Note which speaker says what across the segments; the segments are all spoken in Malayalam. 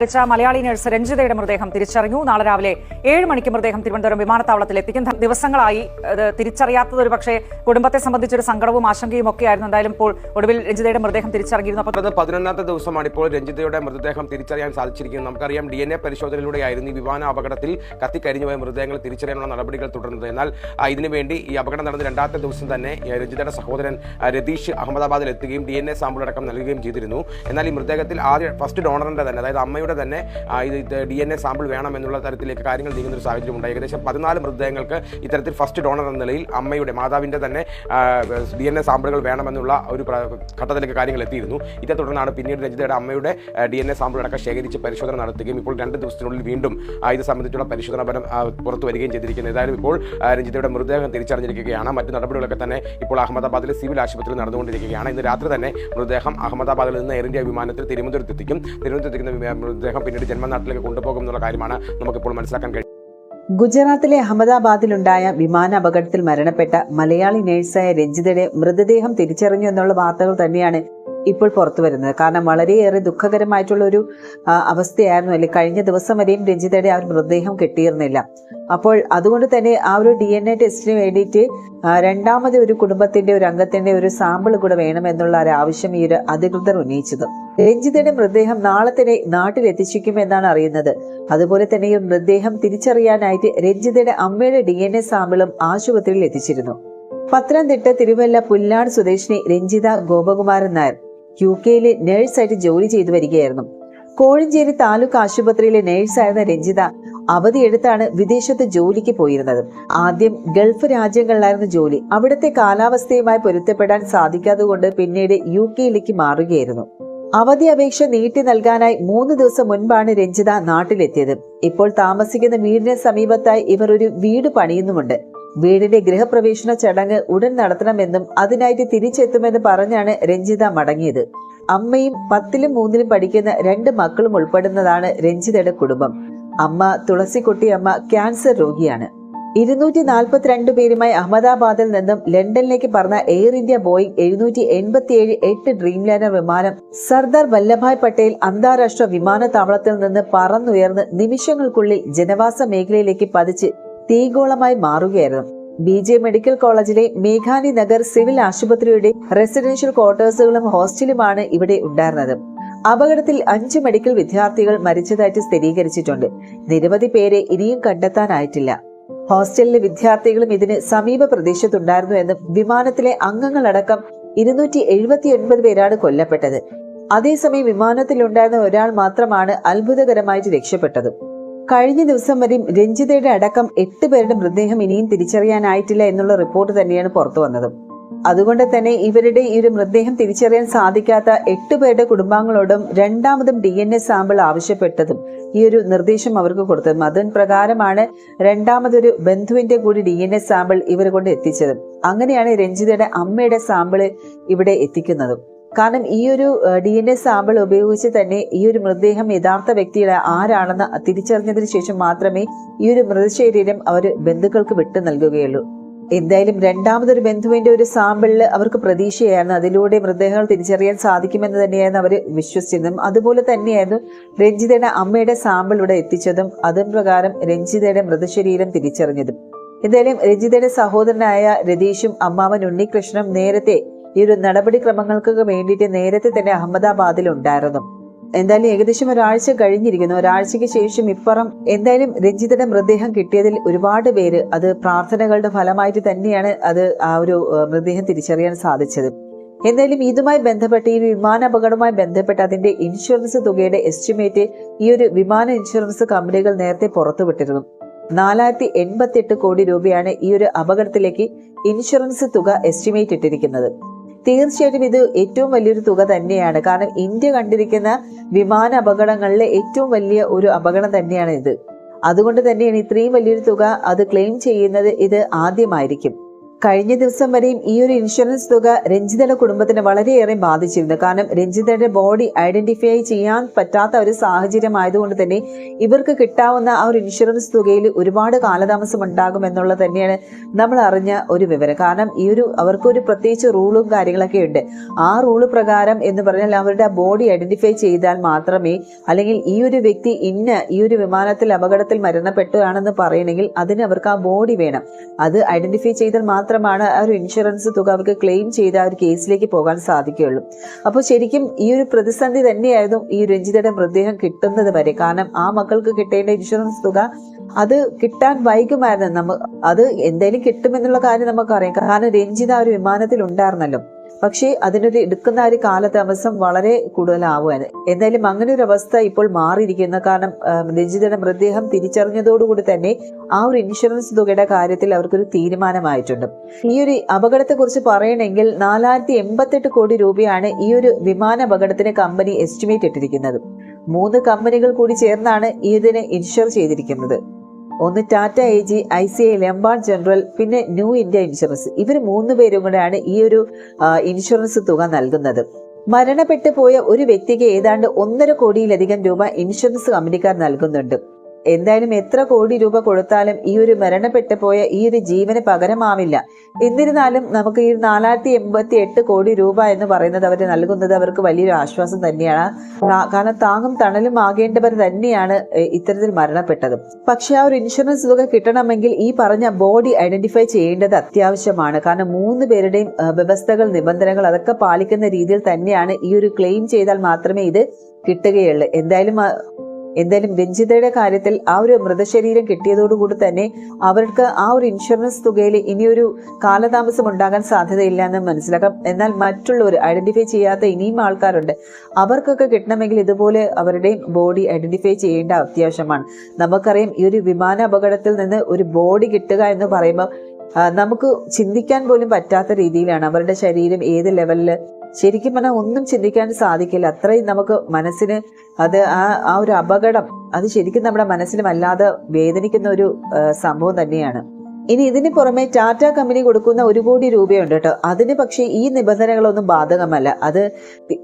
Speaker 1: മരിച്ച മലയാളി നഴ്സ് രഞ്ജിതയുടെ മൃതദേഹം തിരിച്ചറിഞ്ഞു. നാളെ രാവിലെ ഏഴ് മണിക്ക് മൃതദേഹം തിരുവനന്തപുരം വിമാനത്താവളത്തിൽ എത്തിക്കും. ദിവസങ്ങളായി തിരിച്ചറിയാത്തത് ഒരു പക്ഷേ കുടുംബത്തെ സംബന്ധിച്ചൊരു സങ്കടവും ആശങ്കയും ഒക്കെ ആയിരുന്നു. എന്തായാലും ഇപ്പോൾ ഒടുവിൽ രഞ്ജിതയുടെ മൃതദേഹം തിരിച്ചറിഞ്ഞിരുന്നു. അപ്പോൾ
Speaker 2: പതിനൊന്നാമത്തെ ദിവസമാണ് ഇപ്പോൾ രഞ്ജിതയുടെ മൃതദേഹം തിരിച്ചറിയാൻ സാധിച്ചിരിക്കുന്നത്. നമുക്കറിയാം ഡി എൻ എ പരിശോധനയിലൂടെയായിരുന്നു ഈ വിമാന അപകടത്തിൽ കത്തിക്കരിഞ്ഞുപോയ മൃതദേഹങ്ങൾ തിരിച്ചറിയാനുള്ള നടപടികൾ തുടർന്നത്. എന്നാൽ ഇതിനുവേണ്ടി ഈ അപകടം നടന്ന രണ്ടാമത്തെ ദിവസം തന്നെ രഞ്ജിതയുടെ സഹോദരൻ രതീഷ് അഹമ്മദാബാദിൽ എത്തുകയും ഡി എൻ എ സാമ്പിൾ അടക്കം നൽകുകയും ചെയ്തിരുന്നു. എന്നാൽ ഈ മൃതദേഹത്തിൽ ആദ്യ ഫസ്റ്റ് ഡോണറിന്റെ തന്നെ അതായത് അമ്മയുടെ തന്നെ ആ, ഇത് ഡി എൻ എ സാമ്പിൾ വേണം എന്നുള്ള തരത്തിലേക്ക് കാര്യങ്ങൾ നീങ്ങുന്ന ഒരു സാഹചര്യം ഉണ്ടായി. ഏകദേശം പതിനാല് മൃതദേഹങ്ങൾക്ക് ഇത്തരത്തിൽ ഫസ്റ്റ് ഡോണർ എന്ന നിലയിൽ അമ്മയുടെ മാതാവിന്റെ തന്നെ ഡി എൻ എ സാമ്പിളുകൾ വേണമെന്നുള്ള ഒരു ഘട്ടത്തിലേക്ക് കാര്യങ്ങൾ എത്തിയിരുന്നു. ഇതേ തുടർന്നാണ് പിന്നീട് രഞ്ജിതയുടെ അമ്മയുടെ ഡി എൻ എ സാമ്പിൾ അടക്കം ശേഖരിച്ച് പരിശോധന നടത്തുകയും ഇപ്പോൾ രണ്ട് ദിവസത്തിനുള്ളിൽ വീണ്ടും ഇത് സംബന്ധിച്ചുള്ള പരിശോധന ഫലം പുറത്തു വരികയും ചെയ്തിരിക്കുന്നത്. ഏതായാലും ഇപ്പോൾ രഞ്ജിതയുടെ മൃതദേഹം തിരിച്ചറിഞ്ഞിരിക്കുകയാണ്. മറ്റ് നടപടികളൊക്കെ തന്നെ ഇപ്പോൾ അഹമ്മദാബാദിലെ സിവിൽ ആശുപത്രിയിൽ നടന്നുകൊണ്ടിരിക്കുകയാണ്. ഇന്ന് രാത്രി തന്നെ മൃതദേഹം അഹമ്മദാബാദിൽ നിന്ന് എയർ ഇന്ത്യ വിമാനത്തിൽ തിരുവനന്തപുരത്ത് എത്തിക്കും തിരുവനന്തപുരത്ത് എത്തിക്കുന്ന മൃതദേഹം പിന്നീട് ജന്മനാട്ടിലേക്ക് കൊണ്ടുപോകും എന്നുള്ള കാര്യമാണ് നമുക്കിപ്പോൾ മനസ്സിലാക്കാൻ കഴിയും
Speaker 3: ഗുജറാത്തിലെ അഹമ്മദാബാദിലുണ്ടായ വിമാന അപകടത്തിൽ മരണപ്പെട്ട മലയാളി നേഴ്സായ രഞ്ജിതയുടെ മൃതദേഹം തിരിച്ചറിഞ്ഞു എന്നുള്ള വാർത്തകൾ തന്നെയാണ് ഇപ്പോൾ പുറത്തു വരുന്നത്. കാരണം വളരെയേറെ ദുഃഖകരമായിട്ടുള്ള ഒരു അവസ്ഥയായിരുന്നു. അല്ലെ കഴിഞ്ഞ ദിവസം വരെയും രഞ്ജിതയുടെ ആ മൃതദേഹം കിട്ടിയിരുന്നില്ല. അപ്പോൾ അതുകൊണ്ട് തന്നെ ആ ഒരു ഡി എൻ എ ടെസ്റ്റിന് വേണ്ടിയിട്ട് രണ്ടാമത് ഒരു കുടുംബത്തിന്റെ ഒരു അംഗത്തിന്റെ ഒരു സാമ്പിൾ കൂടെ വേണമെന്നുള്ള ഒരു ആവശ്യം ഈ ഒരു അധികൃതർ ഉന്നയിച്ചത്. രഞ്ജിതയുടെ മൃതദേഹം നാളെ തന്നെ നാട്ടിൽ എത്തിച്ചിരിക്കുമെന്നാണ് അറിയുന്നത്. അതുപോലെ തന്നെ ഈ മൃതദേഹം തിരിച്ചറിയാനായിട്ട് രഞ്ജിതയുടെ അമ്മയുടെ ഡി എൻ എ സാമ്പിളും ആശുപത്രിയിൽ എത്തിച്ചിരുന്നു. പത്തനംതിട്ട തിരുവല്ല പുല്ലാട് സ്വദേശിനി രഞ്ജിത ഗോപകുമാരൻ നായർ യു കെയിലെ നേഴ്സായിട്ട് ജോലി ചെയ്തു വരികയായിരുന്നു. കോഴഞ്ചേരി താലൂക്ക് ആശുപത്രിയിലെ നേഴ്സായിരുന്ന രഞ്ജിത അവധിയെടുത്താണ് വിദേശത്ത് ജോലിക്ക് പോയിരുന്നത്. ആദ്യം ഗൾഫ് രാജ്യങ്ങളിലായിരുന്നു ജോലി. അവിടുത്തെ കാലാവസ്ഥയുമായി പൊരുത്തപ്പെടാൻ സാധിക്കാത്തതുകൊണ്ട് പിന്നീട് യു കെയിലേക്ക് മാറുകയായിരുന്നു. അവധി അപേക്ഷ നീട്ടി നൽകാനായി മൂന്ന് ദിവസം മുൻപാണ് രഞ്ജിത നാട്ടിലെത്തിയത്. ഇപ്പോൾ താമസിക്കുന്ന വീടിന് സമീപത്തായി ഇവർ ഒരു വീട് പണിയുന്നുമുണ്ട്. വീടിന്റെ ഗൃഹപ്രവേശന ചടങ്ങ് ഉടൻ നടത്തണമെന്നും അതിനായിട്ട് തിരിച്ചെത്തുമെന്ന് പറഞ്ഞാണ് രഞ്ജിത മടങ്ങിയത്. അമ്മയും പത്തിലും മൂന്നിലും പഠിക്കുന്ന രണ്ട് മക്കളും ഉൾപ്പെടുന്നതാണ് രഞ്ജിതയുടെ കുടുംബം. അമ്മ തുളസിക്കുട്ടി അമ്മ ക്യാൻസർ രോഗിയാണ്. ഇരുന്നൂറ്റി നാൽപ്പത്തിരണ്ട് പേരുമായി അഹമ്മദാബാദിൽ നിന്നും ലണ്ടനിലേക്ക് പറഞ്ഞ എയർ ഇന്ത്യ ബോയിങ് എഴുന്നൂറ്റി എൺപത്തിയേഴ് എട്ട് ഡ്രീം ലൈനർ വിമാനം സർദാർ വല്ലഭായ് പട്ടേൽ അന്താരാഷ്ട്ര വിമാനത്താവളത്തിൽ നിന്ന് പറന്നുയർന്ന് നിമിഷങ്ങൾക്കുള്ളിൽ ജനവാസ മേഖലയിലേക്ക് പതിച്ച് തീഗോളമായി മാറുകയായിരുന്നു. ബി ജെ മെഡിക്കൽ കോളേജിലെ മേഘാനി നഗർ സിവിൽ ആശുപത്രിയുടെ റെസിഡൻഷ്യൽ ക്വാർട്ടേഴ്സുകളും ഹോസ്റ്റലുമാണ് ഇവിടെ ഉണ്ടായിരുന്നത്. അപകടത്തിൽ അഞ്ച് മെഡിക്കൽ വിദ്യാർത്ഥികൾ മരിച്ചതായിട്ട് സ്ഥിരീകരിച്ചിട്ടുണ്ട്. നിരവധി പേരെ ഇനിയും കണ്ടെത്താനായിട്ടില്ല. ഹോസ്റ്റലിലെ വിദ്യാർത്ഥികളും ഇതിന് സമീപ പ്രദേശത്തുണ്ടായിരുന്നു എന്നും വിമാനത്തിലെ അംഗങ്ങളടക്കം ഇരുന്നൂറ്റി എഴുപത്തി ഒൻപത് പേരാണ് കൊല്ലപ്പെട്ടത്. അതേസമയം വിമാനത്തിലുണ്ടായിരുന്ന ഒരാൾ മാത്രമാണ് അത്ഭുതകരമായിട്ട് രക്ഷപ്പെട്ടത്. കഴിഞ്ഞ ദിവസം വരെ രഞ്ജിതയുടെ അടക്കം എട്ട് പേരുടെ മൃതദേഹം ഇനിയും തിരിച്ചറിയാനായിട്ടില്ല എന്നുള്ള റിപ്പോർട്ട് തന്നെയാണ് പുറത്തു വന്നത്. അതുകൊണ്ട് തന്നെ ഇവരുടെ ഈ ഒരു മൃതദേഹം തിരിച്ചറിയാൻ സാധിക്കാത്ത എട്ട് പേരുടെ കുടുംബാംഗങ്ങളോടും രണ്ടാമതും ഡി എൻ എ സാമ്പിൾ ആവശ്യപ്പെട്ടതും ഈ ഒരു നിർദ്ദേശം അവർക്ക് കൊടുത്തതും. അതിന് പ്രകാരമാണ് രണ്ടാമതൊരു ബന്ധുവിന്റെ കൂടി ഡി എൻ എ സാമ്പിൾ ഇവർ കൊണ്ട് എത്തിച്ചതും. അങ്ങനെയാണ് രഞ്ജിതയുടെ അമ്മയുടെ സാമ്പിൾ ഇവിടെ എത്തിക്കുന്നതും. കാരണം ഈ ഒരു ഡി എൻ എ സാമ്പിൾ ഉപയോഗിച്ച് തന്നെ ഈ ഒരു മൃതദേഹം യഥാർത്ഥ വ്യക്തിയുടെ ആരാണെന്ന് തിരിച്ചറിഞ്ഞതിന് ശേഷം മാത്രമേ ഈ ഒരു മൃതശരീരം അവർ ബന്ധുക്കൾക്ക് വിട്ടു നൽകുകയുള്ളൂ. എന്തായാലും രണ്ടാമതൊരു ബന്ധുവിന്റെ ഒരു സാമ്പിളിൽ അവർക്ക് പ്രതീക്ഷയായിരുന്നു. അതിലൂടെ മൃതദേഹങ്ങൾ തിരിച്ചറിയാൻ സാധിക്കുമെന്ന് തന്നെയായിരുന്നു അവർ വിശ്വസിച്ചതും. അതുപോലെ തന്നെയായിരുന്നു രഞ്ജിതയുടെ അമ്മയുടെ സാമ്പിൾ ഇവിടെ എത്തിച്ചതും. അതും പ്രകാരം രഞ്ജിതയുടെ മൃതശരീരം തിരിച്ചറിഞ്ഞതും. എന്തായാലും രഞ്ജിതയുടെ സഹോദരനായ രതീഷും അമ്മാവൻ ഉണ്ണികൃഷ്ണനും നേരത്തെ ഈ ഒരു നടപടിക്രമങ്ങൾക്ക് വേണ്ടിയിട്ട് നേരത്തെ തന്നെ അഹമ്മദാബാദിൽ ഉണ്ടായിരുന്നു എന്തായാലും ഏകദേശം ഒരാഴ്ച കഴിഞ്ഞിരിക്കുന്നു. ഒരാഴ്ചയ്ക്ക് ശേഷം ഇപ്പുറം എന്തായാലും രഞ്ജിതയുടെ മൃതദേഹം കിട്ടിയതിൽ ഒരുപാട് പേര് അത് പ്രാർത്ഥനകളുടെ ഫലമായിട്ട് തന്നെയാണ് അത് ആ ഒരു മൃതദേഹം തിരിച്ചറിയാൻ സാധിച്ചത്. എന്തായാലും ഇതുമായി ബന്ധപ്പെട്ട് ഈ വിമാന അപകടവുമായി ബന്ധപ്പെട്ട് അതിന്റെ ഇൻഷുറൻസ് തുകയുടെ എസ്റ്റിമേറ്റ് ഈ ഒരു വിമാന ഇൻഷുറൻസ് കമ്പനികൾ നേരത്തെ പുറത്തുവിട്ടിരുന്നു. നാലായിരത്തി എൺപത്തി എട്ട് കോടി രൂപയാണ് ഈ ഒരു അപകടത്തിലേക്ക് ഇൻഷുറൻസ് തുക എസ്റ്റിമേറ്റ് ഇട്ടിരിക്കുന്നത്. തീർച്ചയായിട്ടും ഇത് ഏറ്റവും വലിയൊരു തുക തന്നെയാണ്. കാരണം ഇന്ത്യ കണ്ടിരിക്കുന്ന വിമാന അപകടങ്ങളിലെ ഏറ്റവും വലിയ ഒരു അപകടം തന്നെയാണ് ഇത്. അതുകൊണ്ട് തന്നെയാണ് ഇത്രയും വലിയൊരു തുക അത് ക്ലെയിം ചെയ്യുന്നത് ഇത് ആദ്യമായിരിക്കും. കഴിഞ്ഞ ദിവസം വരെയും ഈ ഒരു ഇൻഷുറൻസ് തുക രഞ്ജിതയുടെ കുടുംബത്തിന് വളരെയേറെ ബാധിച്ചിരുന്നു. കാരണം രഞ്ജിതയുടെ ബോഡി ഐഡന്റിഫൈ ചെയ്യാൻ പറ്റാത്ത ഒരു സാഹചര്യം ആയതുകൊണ്ട് തന്നെ ഇവർക്ക് കിട്ടാവുന്ന ആ ഒരു ഇൻഷുറൻസ് തുകയിൽ ഒരുപാട് കാലതാമസം ഉണ്ടാകും എന്നുള്ളത് തന്നെയാണ് നമ്മൾ അറിഞ്ഞ ഒരു വിവരം. കാരണം ഈ ഒരു അവർക്കൊരു പ്രത്യേകിച്ച് റൂളും കാര്യങ്ങളൊക്കെ ഉണ്ട്. ആ റൂൾ പ്രകാരം എന്ന് പറഞ്ഞാൽ അവരുടെ ബോഡി ഐഡന്റിഫൈ ചെയ്താൽ മാത്രമേ അല്ലെങ്കിൽ ഈ ഒരു വ്യക്തി ഇന്ന ഈ ഒരു വിമാനത്തിൽ അപകടത്തിൽ മരണപ്പെട്ടു ആണെന്ന് പറയണമെങ്കിൽ അതിന് അവർക്ക് ആ ബോഡി വേണം. അത് ഐഡന്റിഫൈ ചെയ്താൽ മാത്രമാണ് ആ ഒരു ഇൻഷുറൻസ് തുക അവർക്ക് ക്ലെയിം ചെയ്ത് ആ ഒരു കേസിലേക്ക് പോകാൻ സാധിക്കുകയുള്ളൂ. അപ്പോൾ ശരിക്കും ഈ ഒരു പ്രതിസന്ധി തന്നെയായിരുന്നു ഈ രഞ്ജിതയുടെ മൃതദേഹം കിട്ടുന്നത് വരെ. കാരണം ആ മക്കൾക്ക് കിട്ടേണ്ട ഇൻഷുറൻസ് തുക അത് കിട്ടാൻ വൈകുമായിരുന്നു. നമ്മൾ അത് എന്തായാലും കിട്ടുമെന്നുള്ള കാര്യം നമുക്കറിയാം. കാരണം രഞ്ജിത ആ ഒരു വിമാനത്തിൽ ഉണ്ടായിരുന്നല്ലോ. പക്ഷേ അതിനൊരു എടുക്കുന്ന ഒരു കാലതാമസം വളരെ കൂടുതലാവുകയാണ്. എന്തായാലും അങ്ങനെ ഒരു അവസ്ഥ ഇപ്പോൾ മാറിയിരിക്കുന്ന. കാരണം രഞ്ജിതയുടെ മൃതദേഹം തിരിച്ചറിഞ്ഞതോടുകൂടി തന്നെ ആ ഒരു ഇൻഷുറൻസ് തുകയുടെ കാര്യത്തിൽ അവർക്കൊരു തീരുമാനമായിട്ടുണ്ട്. ഈ ഒരു അപകടത്തെ കുറിച്ച് പറയണമെങ്കിൽ നാലായിരത്തി എൺപത്തെട്ട് കോടി രൂപയാണ് ഈ ഒരു വിമാന അപകടത്തിന് കമ്പനി എസ്റ്റിമേറ്റ് ഇട്ടിരിക്കുന്നത്. മൂന്ന് കമ്പനികൾ കൂടി ചേർന്നാണ് ഇതിനെ ഇൻഷുർ ചെയ്തിരിക്കുന്നത്. ഒന്ന് Tata A G I C I Lombard general പിന്നെ ന്യൂ ഇന്ത്യ ഇൻഷുറൻസ്. ഇവർ മൂന്ന് പേരും കൂടെയാണ് ഈ ഒരു ഇൻഷുറൻസ് തുക നൽകുന്നത്. മരണപ്പെട്ടു പോയ ഒരു വ്യക്തിക്ക് ഏതാണ്ട് ഒന്നര കോടിയിലധികം രൂപ ഇൻഷുറൻസ് കമ്പനിക്കാർ നൽകുന്നുണ്ട്. എന്തായാലും എത്ര കോടി രൂപ കൊടുത്താലും ഈ ഒരു മരണപ്പെട്ടു പോയ ഈ ഒരു ജീവന് പകരമാവില്ല. എന്നിരുന്നാലും നമുക്ക് ഈ നാലായിരത്തി എൺപത്തി എട്ട് കോടി രൂപ എന്ന് പറയുന്നത് അവർ നൽകുന്നത് അവർക്ക് വലിയൊരു ആശ്വാസം തന്നെയാണ്. കാരണം താങ്ങും തണലും ആകേണ്ടവർ തന്നെയാണ് ഇത്തരത്തിൽ മരണപ്പെട്ടത്. പക്ഷെ ആ ഒരു ഇൻഷുറൻസ് തുക കിട്ടണമെങ്കിൽ ഈ പറഞ്ഞ ബോഡി ഐഡന്റിഫൈ ചെയ്യേണ്ടത് അത്യാവശ്യമാണ്. കാരണം മൂന്ന് പേരുടെയും വ്യവസ്ഥകൾ നിബന്ധനകൾ അതൊക്കെ പാലിക്കുന്ന രീതിയിൽ തന്നെയാണ് ഈ ഒരു ക്ലെയിം ചെയ്താൽ മാത്രമേ ഇത് കിട്ടുകയുള്ളൂ. എന്തായാലും എന്തായാലും രഞ്ജിതയുടെ കാര്യത്തിൽ ആ ഒരു മൃതശരീരം കിട്ടിയതോടുകൂടി തന്നെ അവർക്ക് ആ ഒരു ഇൻഷുറൻസ് തുകയിൽ ഇനിയൊരു കാലതാമസം ഉണ്ടാകാൻ സാധ്യതയില്ല എന്ന് മനസ്സിലാക്കാം. എന്നാൽ മറ്റുള്ളവർ ഐഡന്റിഫൈ ചെയ്യാത്ത ഇനിയും ആൾക്കാരുണ്ട്. അവർക്കൊക്കെ കിട്ടണമെങ്കിൽ ഇതുപോലെ അവരുടെയും ബോഡി ഐഡന്റിഫൈ ചെയ്യേണ്ട അത്യാവശ്യമാണ്. നമുക്കറിയാം ഈ ഒരു വിമാന അപകടത്തിൽ നിന്ന് ഒരു ബോഡി കിട്ടുക എന്ന് പറയുമ്പോൾ നമുക്ക് ചിന്തിക്കാൻ പോലും പറ്റാത്ത രീതിയിലാണ് അവരുടെ ശരീരം ഏത് ലെവലിൽ ശരിക്കും പറഞ്ഞാൽ ഒന്നും ചിന്തിക്കാൻ സാധിക്കില്ല. അത്രയും നമുക്ക് മനസ്സിന് അത് ആ ആ ഒരു അപകടം അത് ശരിക്കും നമ്മുടെ മനസ്സിന് വല്ലാതെ വേദനിക്കുന്ന ഒരു സംഭവം തന്നെയാണ്. ഇനി ഇതിന് പുറമെ ടാറ്റ കമ്പനി കൊടുക്കുന്ന ഒരു കോടി രൂപയുണ്ട് കേട്ടോ. അതിന് പക്ഷേ ഈ നിബന്ധനകളൊന്നും ബാധകമല്ല. അത്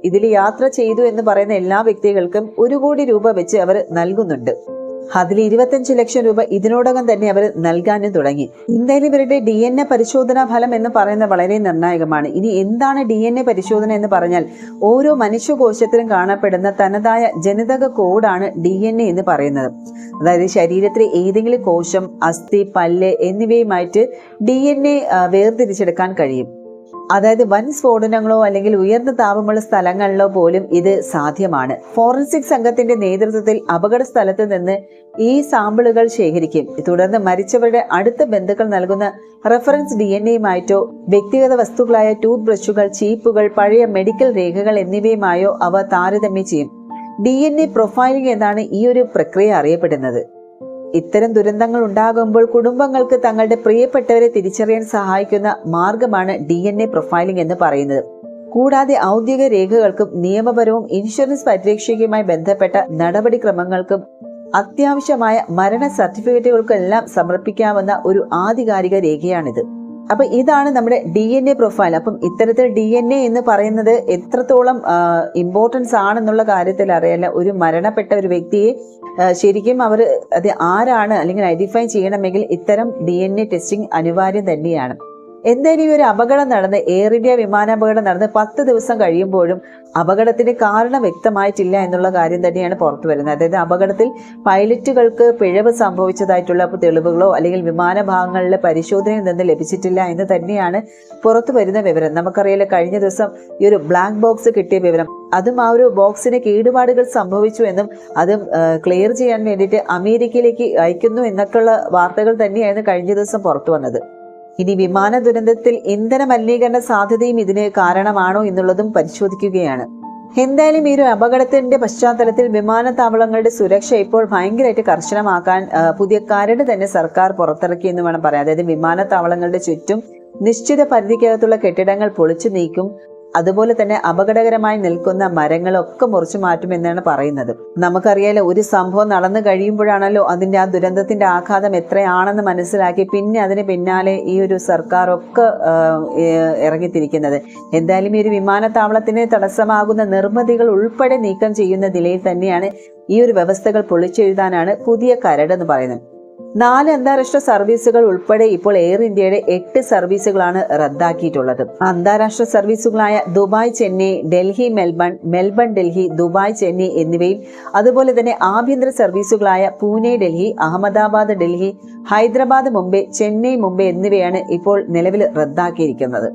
Speaker 3: ഇതിൽ യാത്ര ചെയ്തു എന്ന് പറയുന്ന എല്ലാ വ്യക്തികൾക്കും ഒരു കോടി രൂപ വെച്ച് അവർ നൽകുന്നുണ്ട്. അതിൽ ഇരുപത്തഞ്ച് ലക്ഷം രൂപ ഇതിനോടകം തന്നെ അവർ നൽകാനും തുടങ്ങി. ഇന്ത്യയിൽ ഇവരുടെ ഡി എൻ എ പരിശോധനാ ഫലം എന്ന് പറയുന്നത് വളരെ നിർണായകമാണ്. ഇനി എന്താണ് ഡി എൻ എ പരിശോധന എന്ന് പറഞ്ഞാൽ ഓരോ മനുഷ്യകോശത്തിലും കാണപ്പെടുന്ന തനതായ ജനിതക കോഡാണ് ഡി എൻ എ എന്ന് പറയുന്നത്. അതായത് ശരീരത്തിലെ ഏതെങ്കിലും കോശം അസ്ഥി പല്ല് എന്നിവയുമായിട്ട് ഡി എൻ എ വേർതിരിച്ചെടുക്കാൻ കഴിയും. അതായത് വൻ സ്ഫോടനങ്ങളോ അല്ലെങ്കിൽ ഉയർന്ന താപമുള്ള സ്ഥലങ്ങളിലോ പോലും ഇത് സാധ്യമാണ്. ഫോറൻസിക് സംഘത്തിന്റെ നേതൃത്വത്തിൽ അപകട സ്ഥലത്ത് നിന്ന് ഈ സാമ്പിളുകൾ ശേഖരിക്കും. തുടർന്ന് മരിച്ചവരുടെ അടുത്ത ബന്ധുക്കൾ നൽകുന്ന റഫറൻസ് ഡി എൻ എയുമായിട്ടോ വ്യക്തിഗത വസ്തുക്കളായ ടൂത്ത് ബ്രഷുകൾ ചീപ്പുകൾ പഴയ മെഡിക്കൽ രേഖകൾ എന്നിവയുമായോ അവ താരതമ്യം ചെയ്യും. ഡി എൻ എ പ്രൊഫൈലിംഗ് എന്നാണ് ഈ ഒരു പ്രക്രിയ അറിയപ്പെടുന്നത്. ഇത്തരം ദുരന്തങ്ങൾ ഉണ്ടാകുമ്പോൾ കുടുംബങ്ങൾക്ക് തങ്ങളുടെ പ്രിയപ്പെട്ടവരെ തിരിച്ചറിയാൻ സഹായിക്കുന്ന മാർഗമാണ് ഡി എൻ എ പ്രൊഫൈലിംഗ് എന്ന് പറയുന്നത്. കൂടാതെ ഔദ്യോഗിക രേഖകൾക്കും നിയമപരവും ഇൻഷുറൻസ് പരിരക്ഷയ്ക്കുമായി ബന്ധപ്പെട്ട നടപടിക്രമങ്ങൾക്കും അത്യാവശ്യമായ മരണ സർട്ടിഫിക്കറ്റുകൾക്കെല്ലാം സമർപ്പിക്കാമെന്ന ഒരു ആധികാരിക രേഖയാണിത്. അപ്പൊ ഇതാണ് നമ്മുടെ ഡി എൻ എ പ്രൊഫൈൽ അപ്പം ഇത്തരത്തിൽ ഡി എൻ എ എന്ന് പറയുന്നത് എത്രത്തോളം ഇമ്പോർട്ടൻസ് ആണെന്നുള്ള കാര്യത്തിൽ അറിയാല്ല ഒരു മരണപ്പെട്ട ഒരു വ്യക്തിയെ ശരിക്കും അവർ അത് ആരാണ് അല്ലെങ്കിൽ ഐഡന്റിഫൈ ചെയ്യണമെങ്കിൽ ഇത്തരം ഡി എൻ എ ടെസ്റ്റിംഗ് അനിവാര്യം തന്നെയാണ്. എന്തായാലും ഈ ഒരു അപകടം നടന്ന് എയർ ഇന്ത്യ വിമാനാപകടം നടന്ന് പത്ത് ദിവസം കഴിയുമ്പോഴും അപകടത്തിന് കാരണം വ്യക്തമായിട്ടില്ല എന്നുള്ള കാര്യം തന്നെയാണ് പുറത്തു വരുന്നത്. അതായത് അപകടത്തിൽ പൈലറ്റുകൾക്ക് പിഴവ് സംഭവിച്ചതായിട്ടുള്ള തെളിവുകളോ അല്ലെങ്കിൽ വിമാനഭാഗങ്ങളിലെ പരിശോധനയിൽ നിന്ന് ലഭിച്ചിട്ടില്ല എന്ന് തന്നെയാണ് പുറത്തു വരുന്ന വിവരം. നമുക്കറിയാലോ കഴിഞ്ഞ ദിവസം ഈ ഒരു ബ്ലാക്ക് ബോക്സ് കിട്ടിയ വിവരം. അതും ആ ഒരു ബോക്സിന് കേടുപാടുകൾ സംഭവിച്ചു എന്നും അതും ക്ലിയർ ചെയ്യാൻ വേണ്ടിയിട്ട് അമേരിക്കയിലേക്ക് അയക്കുന്നു എന്നൊക്കെയുള്ള വാർത്തകൾ തന്നെയായിരുന്നു കഴിഞ്ഞ ദിവസം പുറത്തു വന്നത്. ഇനി വിമാന ദുരന്തത്തിൽ ഇന്ധന മലിനീകരണ സാധ്യതയും ഇതിന് കാരണമാണോ എന്നുള്ളതും പരിശോധിക്കുകയാണ്. എന്തായാലും ഈ ഒരു അപകടത്തിന്റെ പശ്ചാത്തലത്തിൽ വിമാനത്താവളങ്ങളുടെ സുരക്ഷ ഇപ്പോൾ ഭയങ്കരമായിട്ട് കർശനമാക്കാൻ പുതിയ കരട് തന്നെ സർക്കാർ പുറത്തിറക്കി എന്ന് വേണം പറയാം അതായത് വിമാനത്താവളങ്ങളുടെ ചുറ്റും നിശ്ചിത പരിധിക്കകത്തുള്ള കെട്ടിടങ്ങൾ പൊളിച്ചു നീക്കും. അതുപോലെ തന്നെ അപകടകരമായി നിൽക്കുന്ന മരങ്ങളൊക്കെ മുറിച്ചു മാറ്റുമെന്നാണ് പറയുന്നത്. നമുക്കറിയാലോ ഒരു സംഭവം നടന്നു കഴിയുമ്പോഴാണല്ലോ അതിന്റെ ആ ദുരന്തത്തിന്റെ ആഘാതം എത്രയാണെന്ന് മനസ്സിലാക്കി പിന്നെ അതിന് പിന്നാലെ ഈ ഒരു സർക്കാർ ഒക്കെ ഇറങ്ങിത്തിരിക്കുന്നത്. എന്തായാലും ഈ ഒരു വിമാനത്താവളത്തിന് തടസ്സമാകുന്ന നിർമ്മിതികൾ ഉൾപ്പെടെ നീക്കം ചെയ്യുന്ന നിലയിൽ തന്നെയാണ് ഈ ഒരു വ്യവസ്ഥകൾ പൊളിച്ചെഴുതാനാണ് പുതിയ കരട് എന്ന് പറയുന്നത്. നാല് അന്താരാഷ്ട്ര സർവീസുകൾ ഉൾപ്പെടെ ഇപ്പോൾ എയർ ഇന്ത്യയുടെ എട്ട് സർവീസുകളാണ് റദ്ദാക്കിയിട്ടുള്ളത്. അന്താരാഷ്ട്ര സർവീസുകളായ Dubai Chennai Delhi Melbourne Melbourne Delhi Dubai Chennai എന്നിവയും അതുപോലെ തന്നെ ആഭ്യന്തര സർവീസുകളായ പൂനെ ഡൽഹി അഹമ്മദാബാദ് ഡൽഹി ഹൈദരാബാദ് മുംബൈ ചെന്നൈ മുംബൈ എന്നിവയാണ് ഇപ്പോൾ നിലവിൽ റദ്ദാക്കിയിരിക്കുന്നത്.